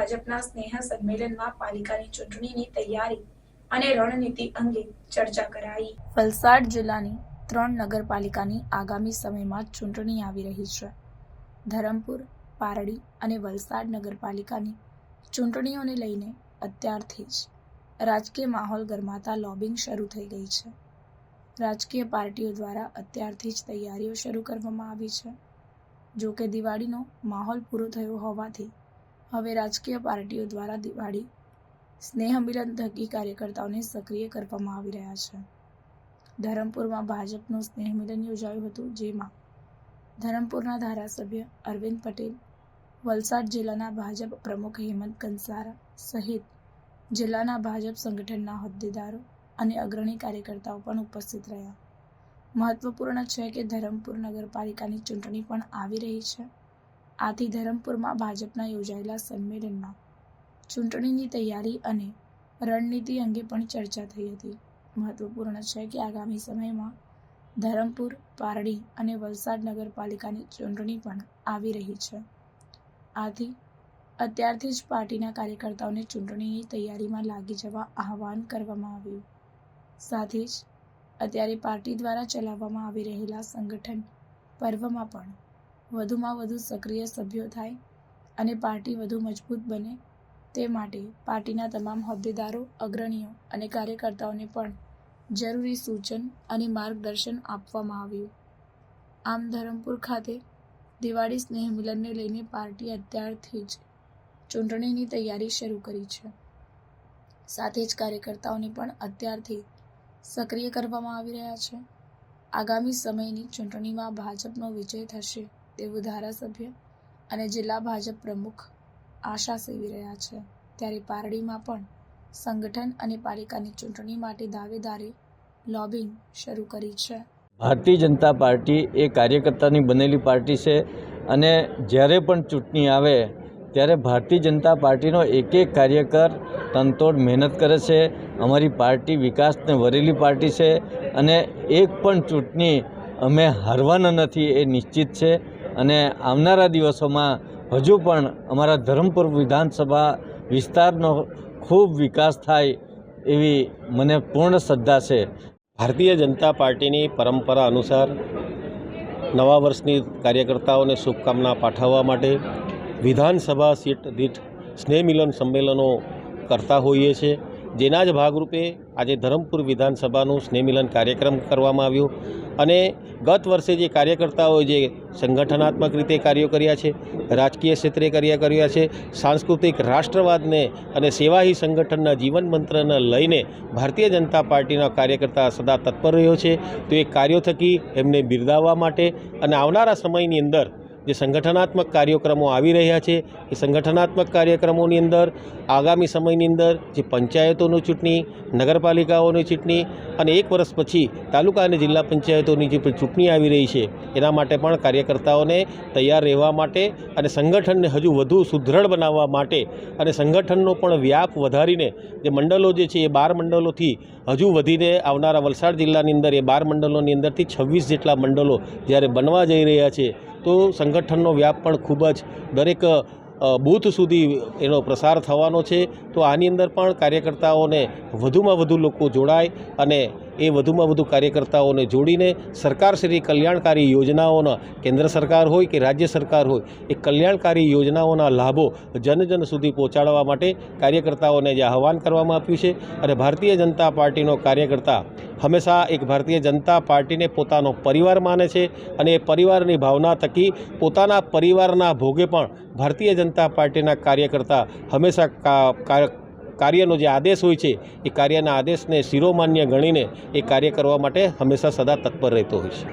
ભાજપના સ્નેહ સંમેલનમાં પાલિકાની ચૂંટણીની તૈયારી અને રણનીતિ અંગે ચર્ચા કરાઈ. વલસાડ જિલ્લાની ત્રણ નગરપાલિકાની આગામી સમયમાં ચૂંટણી આવી રહી છે. ધરમપુર, પારડી અને વલસાડ નગરપાલિકાની ચૂંટણીઓને લઈને અત્યારથી જ રાજકીય માહોલ ગરમાતા લોબિંગ શરૂ થઈ ગઈ છે. રાજકીય પાર્ટીઓ દ્વારા અત્યારથી જ તૈયારીઓ શરૂ કરવામાં આવી છે. જો કે દિવાળીનો માહોલ પૂરો થયો હોવાથી હવે રાજકીય પાર્ટીઓ દ્વારા દિવાળી સ્નેહ મિલન થકી કાર્યકર્તાઓને સક્રિય કરવામાં આવી રહ્યા છે. ધરમપુરમાં ભાજપનું સ્નેહ મિલન યોજાયું હતું, જેમાં ધરમપુરના ધારાસભ્ય અરવિંદ પટેલ, વલસાડ જિલ્લાના ભાજપ પ્રમુખ હેમંત કંસારા સહિત જિલ્લાના ભાજપ સંગઠનના હોદ્દેદારો અને અગ્રણી કાર્યકર્તાઓ પણ ઉપસ્થિત રહ્યા. મહત્વપૂર્ણ છે કે ધરમપુર નગરપાલિકાની ચૂંટણી પણ આવી રહી છે. આથી ધરમપુરમાં ભાજપના યોજાયેલા સંમેલનમાં ચૂંટણીની તૈયારી અને રણનીતિ અંગે પણ ચર્ચા થઈ હતી. મહત્વપૂર્ણ છે કે આગામી સમયમાં ધરમપુર, પારડી અને વલસાડ નગરપાલિકાની ચૂંટણી પણ આવી રહી છે. આથી અત્યારથી જ પાર્ટીના કાર્યકર્તાઓને ચૂંટણીની તૈયારીમાં લાગી જવા આહવાન કરવામાં આવ્યું. સાથે જ અત્યારે પાર્ટી દ્વારા ચલાવવામાં આવી રહેલા સંગઠન પર્વમાં પણ વધુમાં વધુ સક્રિય સભ્યો થાય અને પાર્ટી વધુ મજબૂત બને તે માટે પાર્ટીના તમામ હોદ્દેદારો, અગ્રણીઓ અને કાર્યકર્તાઓને પણ જરૂરી સૂચન અને માર્ગદર્શન આપવામાં આવ્યું. આમ ધરમપુર ખાતે દિવાળી સ્નેહ મિલનને લઈને પાર્ટી અત્યારથી જ ચૂંટણીની તૈયારી શરૂ કરી છે. સાથે જ કાર્યકર્તાઓને પણ અત્યારથી સક્રિય કરવામાં આવી રહ્યા છે. આગામી સમયની ચૂંટણીમાં ભાજપનો વિજય થશે. તેવું ધારાસભ્ય અને જિલ્લા ભાજપ પ્રમુખ આશા સેવી રહ્યા છે. ત્યારે પારડીમાં પણ સંગઠન અને પાલિકાની ચૂંટણી માટે દાવેદારી લોબિંગ શરૂ કરી છે. ભારતીય જનતા પાર્ટી એ કાર્યકર્તાની બનેલી પાર્ટી છે અને જ્યારે પણ ચૂંટણી આવે ત્યારે ભારતીય જનતા પાર્ટીનો એક એક કાર્યકર તનતોડ મહેનત કરે છે. અમારી પાર્ટી વિકાસને વરેલી પાર્ટી છે અને એક પણ ચૂંટણી અમે હારવાના નથી એ નિશ્ચિત છે. અને આવનારા દિવસોમાં હજુ પણ અમારા ધરમપુર વિધાનસભા વિસ્તારનો ખૂબ વિકાસ થાય એવી મને પૂર્ણ શ્રદ્ધા છે. ભારતીય જનતા પાર્ટીની પરંપરા અનુસાર નવા વર્ષની કાર્યકર્તાઓને શુભકામના પાઠવવા માટે વિધાનસભા સીટ દીઠ સ્નેહ મિલન સંમેલનો કરતા હોઈએ છીએ. જેના જ ભાગરૂપે આજે ધરમપુર વિધાનસભાનું સ્નેહમિલન કાર્યક્રમ કરવામાં આવ્યો અને ગત વર્ષે જે કાર્યકર્તાઓએ જે સંગઠનાત્મક રીતે કાર્યો કર્યા છે, રાજકીય ક્ષેત્રે કાર્ય કર્યા છે, સાંસ્કૃતિક રાષ્ટ્રવાદને અને સેવાહી સંગઠનના જીવન મંત્રને લઈને ભારતીય જનતા પાર્ટીના કાર્યકર્તા સદા તત્પર રહ્યો છે. તો એ કાર્યો થકી એમને બિરદાવવા માટે અને આવનારા સમયની અંદર જે સંગઠનાત્મક કાર્યક્રમો આવી રહ્યા છે, એ સંગઠનાત્મક કાર્યક્રમોની અંદર આગામી સમયની અંદર જે પંચાયતોની ચૂંટણી, નગરપાલિકાઓની ચૂંટણી અને એક વર્ષ પછી તાલુકા અને જિલ્લા પંચાયતોની જે ચૂંટણી આવી રહી છે, એના માટે પણ કાર્યકર્તાઓને તૈયાર રહેવા માટે અને સંગઠનને હજુ વધુ સુદૃઢ બનાવવા માટે અને સંગઠનનો પણ વ્યાપ વધારીને જે મંડળો જે છે, એ બાર મંડળોથી હજુ વધીને આવનારા વલસાડ જિલ્લાની અંદર, એ બાર મંડળોની અંદરથી છવ્વીસ જેટલા મંડળો જ્યારે બનવા જઈ રહ્યા છે તો સંગઠનનો વ્યાપ પણ ખૂબ જ દરેક બૂથ સુધી એનો પ્રસાર થવાનો છે. તો આની અંદર પણ કાર્યકર્તાઓને વધુમાં વધુ લોકો જોડાય અને એ વધુમાં વધુ કાર્યકર્તાઓને જોડીને સરકારશ્રી કલ્યાણકારી યોજનાઓના કેન્દ્ર સરકાર હોય કે રાજ્ય સરકાર હોય, એ કલ્યાણકારી યોજનાઓના લાભો જન જન સુધી પહોંચાડવા માટે કાર્યકર્તાઓને જે આહવાન કરવામાં આપ્યું છે અને ભારતીય જનતા પાર્ટીનો કાર્યકર્તા હંમેશા એક ભારતીય જનતા પાર્ટીને પોતાનો પરિવાર માને છે અને એ પરિવારની ભાવના થકી પોતાના પરિવારના ભોગે પણ ભારતીય જનતા પાર્ટીના કાર્યકર્તા હંમેશા કાર્યનો જે આદેશ હોય છે, એ કાર્યના આદેશને શિરોમાન્ય ગણીને એ કાર્ય કરવા માટે હંમેશા સદા તત્પર રહેતો હોય છે.